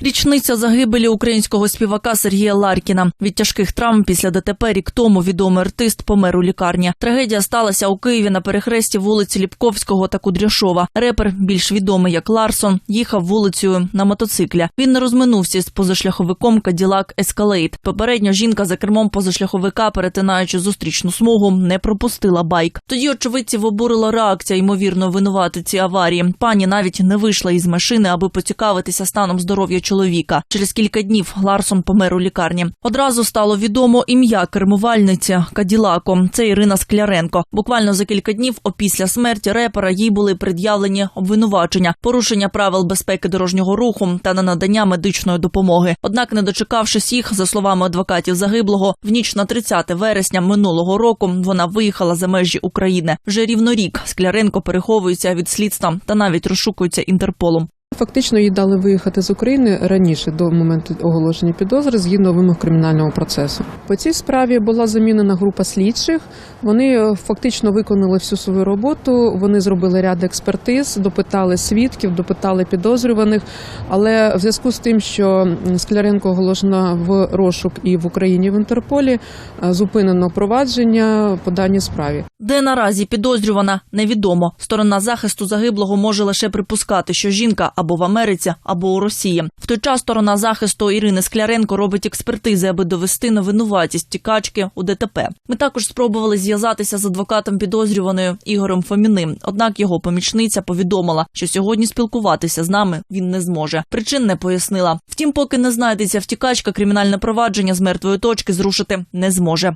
Річниця загибелі українського співака Сергія Ларкіна. Від тяжких травм після ДТП рік тому відомий артист помер у лікарні. Трагедія сталася у Києві на перехресті вулиці Ліпковського та Кудряшова. Репер, більш відомий як Ларсон, їхав вулицею на мотоциклі. Він не розминувся з позашляховиком Каділак Ескалейт. Попередньо жінка за кермом позашляховика, перетинаючи зустрічну смугу, не пропустила байк. Тоді очевидців обурила реакція ймовірно винуватиці аварії. Пані навіть не вийшла із машини, аби поцікавитися станом здоров'я чоловіка. Через кілька днів Ларсон помер у лікарні. Одразу стало відомо ім'я кермувальниці Каділако. Це Ірина Скляренко. Буквально за кілька днів опісля смерті репера їй були пред'явлені обвинувачення, порушення правил безпеки дорожнього руху та на надання медичної допомоги. Однак, не дочекавшись їх, за словами адвокатів загиблого, в ніч на 30 вересня минулого року вона виїхала за межі України. Вже рівно рік Скляренко переховується від слідства та навіть розшукується Інтерполом. Фактично їй дали виїхати з України раніше до моменту оголошення підозри згідно вимог кримінального процесу. По цій справі була замінена група слідчих. Вони е, фактично виконали всю свою роботу. Вони зробили ряд експертиз, допитали свідків, допитали підозрюваних. Але в зв'язку з тим, що Скляренко оголошена в розшук і в Україні в Інтерполі, е, зупинено провадження по даній справі. Де наразі підозрювана, невідомо. Сторона захисту загиблого може лише припускати, що жінка або в Америці, або у Росії. В той час сторона захисту Ірини Скляренко робить експертизи, аби довести невинуватість тікачки у ДТП. Ми також спробували зв'язатися з адвокатом підозрюваної Ігорем Фоміним. Однак його помічниця повідомила, що сьогодні спілкуватися з нами він не зможе. Причин не пояснила. Втім, поки не знайдеться втікачка, кримінальне провадження з мертвої точки зрушити не зможе.